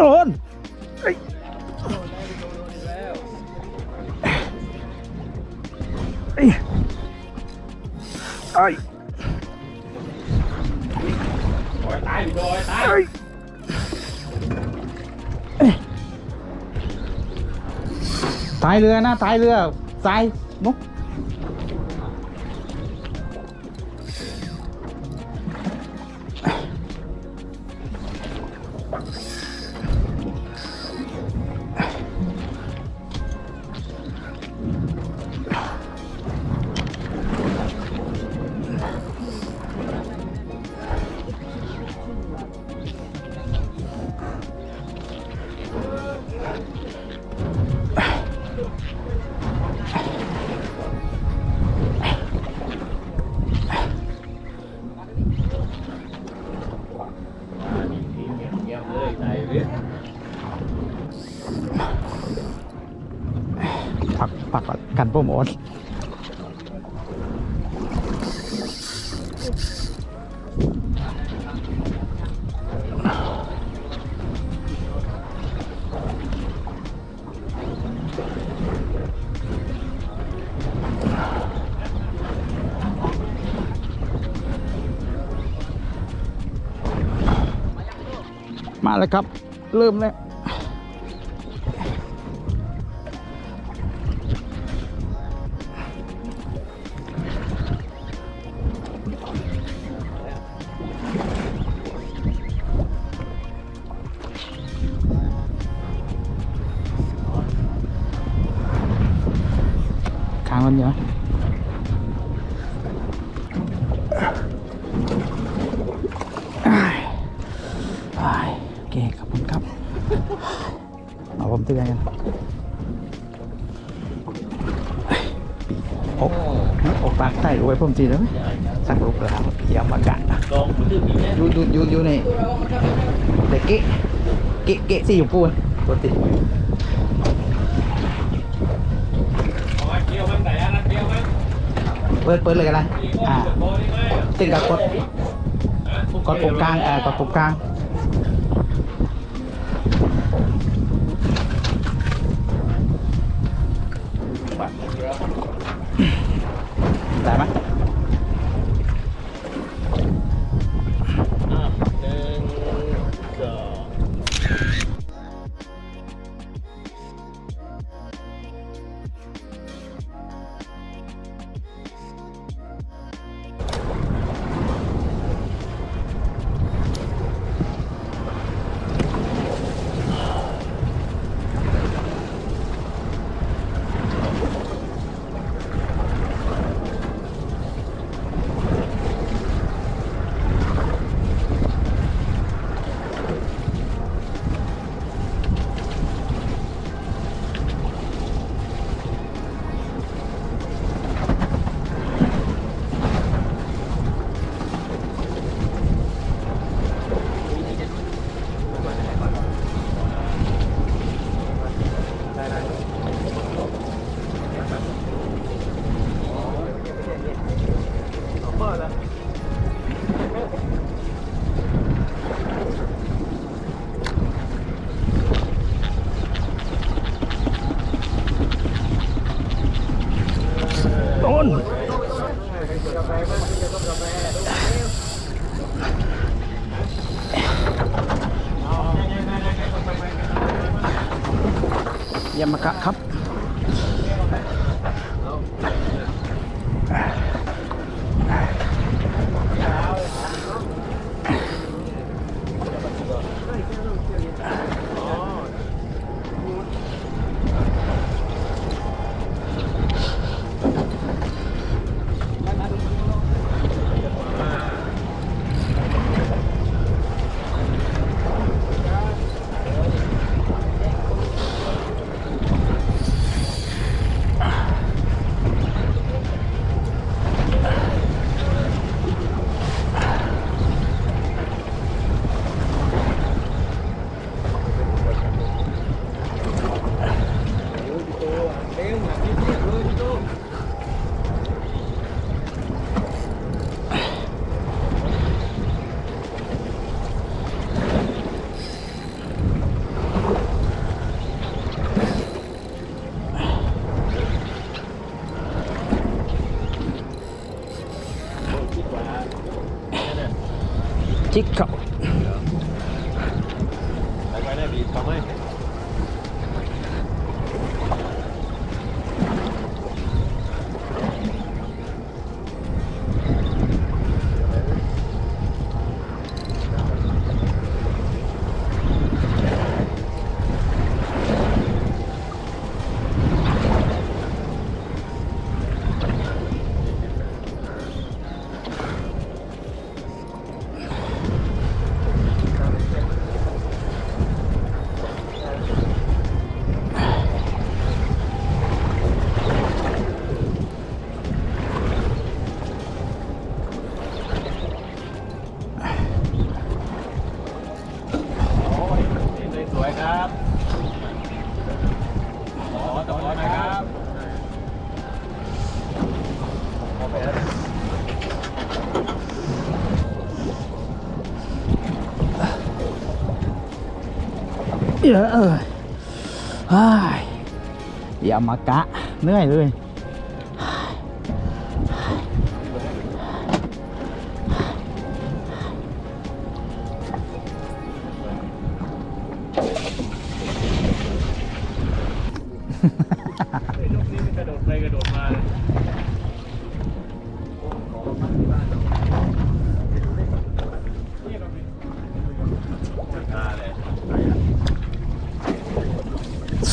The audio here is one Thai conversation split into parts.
โดนเอ้ยเอ้ยไอ้ตายดิโดยตายเอ้ยเอ้ยตายเรือนะตายเรือตายมุก ผักผักกันโปรโมทมาแล้วครับ เริ่มแล้ว มเตือนกันอกอกปากใต้ไว้ผมจีแล้วสักลูกแล้วเยี่ยมมากกันนะลองมันดื้อมีแน่อยู่อยู่อยู่อยู่ในเด็กเกะเกะเกะสีชมพูนะปกติเอาไว้เดียวมันแต่อันนั้นเดียวมันเปิดเปิดเลยกันนะอ่าโบนี่ไหมติดกับกดกดปุ่มกลางอ่ากดปุ่มกลาง ได้ ยามะกะครับ จิกเขาไปไปได้บีบทำไม นี่สวยครับขอต่อหนะครับโอเคครับเยอะเอ้ยเฮ้ยอย่ามากะเหนื่อยเลย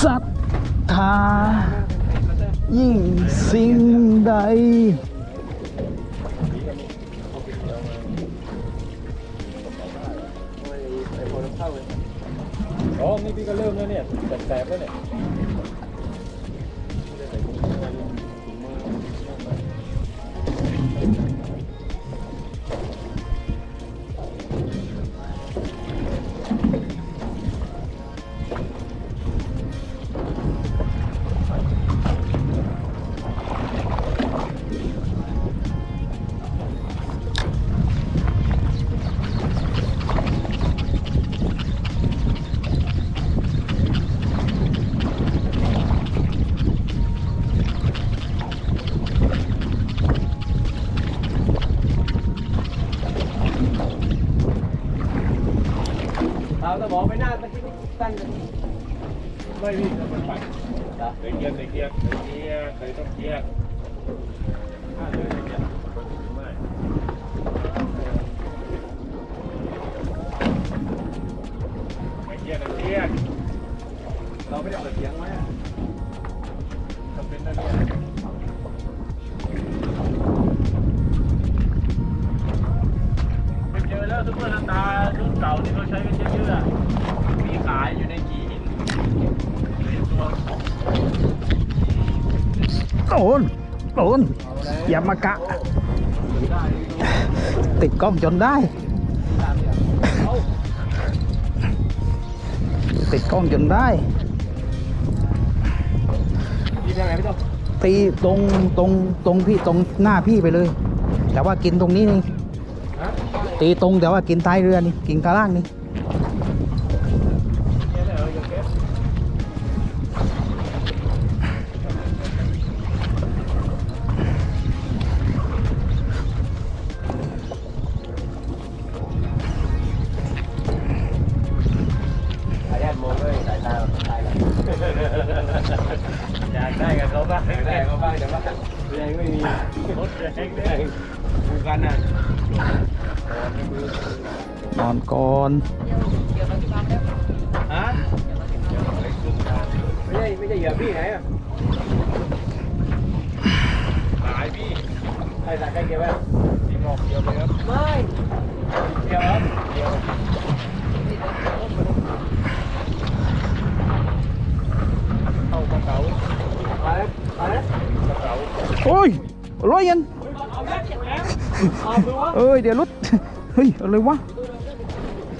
ศรัทธา ยิ่งสิ่งใด อ๋อนี่พี่ก็เริ่มแล้วเนี่ยแสบๆแล้วเนี่ย เราจะบอกไปหน้าตะกี้ตั้งกันไม่พี่มันไปใส่เกียร์ใส่เกียร์ใส่เกียร์ใส่ต้องเกียร์อ่าเลยใส่เกียร์ไม่ไม่เกียร์ใส่เกียร์เราไม่ได้เปิดเสียงไว้อ มากะ ติดกล้องจนได้ ติดกล้องจนได้ตีตรงตรงตรงพี่ตรงหน้าพี่ไปเลย แต่ว่ากินตรงนี้นี่ตีตรงแต่ว่ากินท้ายเรือนี่กินข้างล่างนี่ อนก่อนฮะไม่ใช่ไม่ใช่เหยื่อพี่ไหนอะหายพี่ใครสักใ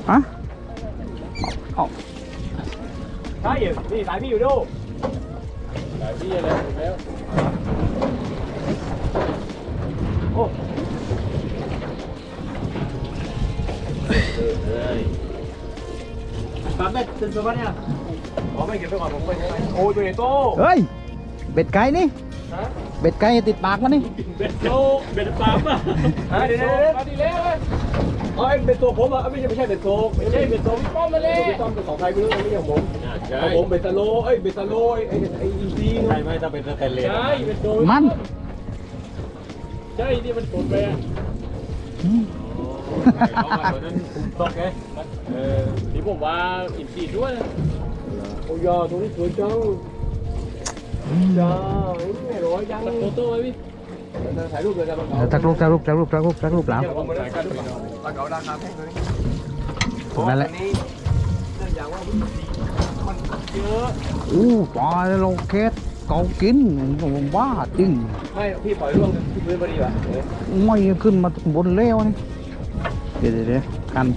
อกเดียวเลยครับไม่เกี่ยวครับเดียวเข้ากระเป๋าอะไรอะไรกระเป๋าโอ้ยร้อยเย็นเอาดูวะเอ้ยเดี๋ยวรถเฮ้ยอะไรวะฮะเอาใช่อยู่นี่สายพี่อยู่ดูหลายพี่อะไรถูกแล้วโอ้เฮ้ยปรับได้จนสุดปะเนี่ยอ๋อไม่เก็บไปก่อนผมไปใช่ไหมโอ้ยตัวใหญ่โตเฮ้ย เบ็ดไก่นี่ฮะ เบ็ดไก่ติดปากมันนี่เบ็ดโตเบ็ดปามอะฮะเดี๋ยวเดี๋ยวเดี๋ยวมาดีแล้วเลยเอ้ยเป็นตัวผมอะไม่ใช่ไม่ใช่เป็นตัวไม่ใช่เป็นตัวพี่ป้อมมาเลยเป็นตัวเป็นของใครไม่รู้ไม่ใช่ของผมใช่ของผมเป็นสโลเอ้ยเป็นสโลไอ้ไอ้อีซีใช่ไหมถ้าเป็นสแตนเลสใช่เป็นตัวมันใช่ที่มันกดไปอะอืมเอามาตัวนั้นคุมตกไงเออที่ผมว่าอินซีด้วยโอ้ยาตัวนี้สวยจังจ้าไม่ร้อยจังตัดโฟโต้ไว้พี่ถ่ายรูปเลยนะมันเดี๋ยว ตักรูปตักรูปตักรูปตักรูปตักรูปแล้วผมมาถ่ายรูปปลาเก๋าราคาแพงเลยนั่นแหละนี้เนื่องจากว่ามันเยอะอู้ปลาโลเคสเกากินผมว่าจริงไม่พี่ปล่อยร่วงที่พื้นพอดีวะไม่ขึ้นมาบนเล้วนี่เดี๋ยวเดี๋ยวเดี๋ยวกัน